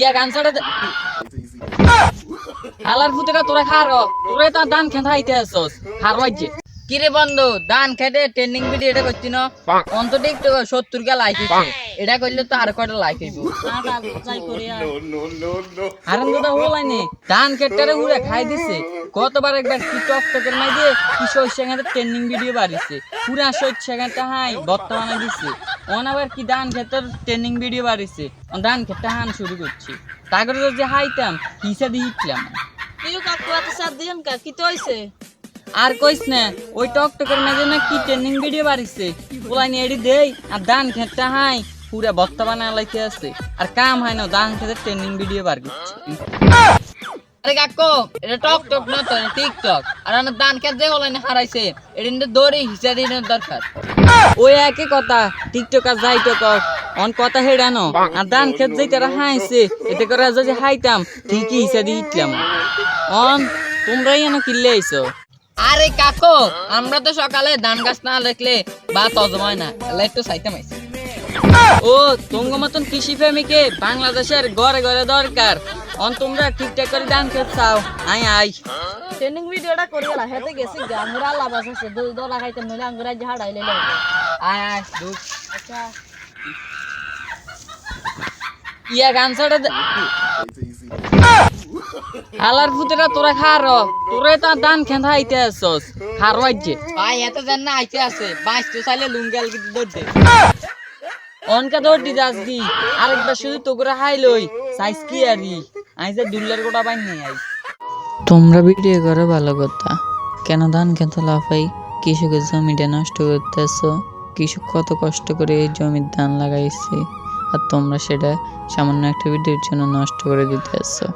ইয়া গান ছাড়ে হালার ফুতেরা তোরা খার। তোরে তো দান খেতে আইতে আসছস হার বাজে কিরে বন্ধু দান খেতে ট্রেন্ডিং ভিডিও এটা করছি না? অন্তত একটু সত্তর গেল হইছে এটা করলে তো আর কয়টা লাইক হইব। আরাম দাদা হলাইনি ধান খেটটারে উড়ে খাই দিছে। কতবার একবার কি টক টকের মাই দিয়ে কি সেখানে ট্রেন্ডিং ভিডিও বাড়িছে। পুরা সেখানটা হাই বর্তমানে দিছে। অন আবার কি ধান ক্ষেতের ট্রেন্ডিং ভিডিও বাড়িছে। ধান ক্ষেতটা হান শুরু করছি। তারপরে যে হাইতাম হিসা দিয়ে হিটলাম। ইউ কাকু এত সাথ দিয়েন কা? কি তো হইছে? আর কইস না ওই টক টকের মাঝে না কি ট্রেন্ডিং ভিডিও বাড়িছে? ওলাই নিয়ে এডি দেই আর ধান ক্ষেতটা হাই পুরা বর্তমানে লাইতে আছে আর কাম হয় না ধান ক্ষেতের ট্রেন্ডিং ভিডিও বার করছে। আরে কাকু, এটা টক টক না তো টিকটক আর আমার দান খেত যে হলাই না, হারাইছে। এটা নিয়ে দৌড়ে, হিসা দরকার। ওই একই কথা টিকটক আর যাই কক অন কথা হেডানো। আর দান খেত যে তারা হাইছে, এতে করে যদি হাইতাম, ঠিকই হিসা দিয়ে অন, তোমরাই এনে কিনলে আইছো। আরে কাকু, আমরা তো সকালে ধান গাছ না দেখলে বা তজমায় না একটু সাইতে মাইছি ও তোমার মতন কৃষি প্রেমিকে বাংলাদেশের ঘরে ঘরে দরকার। অন তোমরা ঠিকঠাক করে ধান খেত চাও। আই আই ট্রেনিং ভিডিওটা করি গেলা হেতে গেছি গা আঙ্গুরা লাভ আছে দুই দলা খাইতে নইলে আঙ্গুরা ঝাড়াই লইলে আয় আয় দুধ। আচ্ছা। ইয়া গান ছাড়ে দে হালার ফুতেরা তোরা খার। তোরে তো দান খেঁধা আইতে আসছস খার বাজছে ভাই এত জান না আইতে আছে বাইশ তো চাইলে লুঙ্গাল দৌড় দে। অনকা দি আরেকবার শুধু হাই লই, সাইজ কি দুল্লার গোটা বাইন আই। তোমরা ভিডিও করো ভালো কথা। কেন ধান কেন লাফাই? কৃষকের জমিটা নষ্ট করতেছ। কৃষক কত কষ্ট করে এই জমির ধান লাগাইছে। আর তোমরা সেটা সামান্য একটা ভিডিওর জন্য নষ্ট করে দিতে আসছো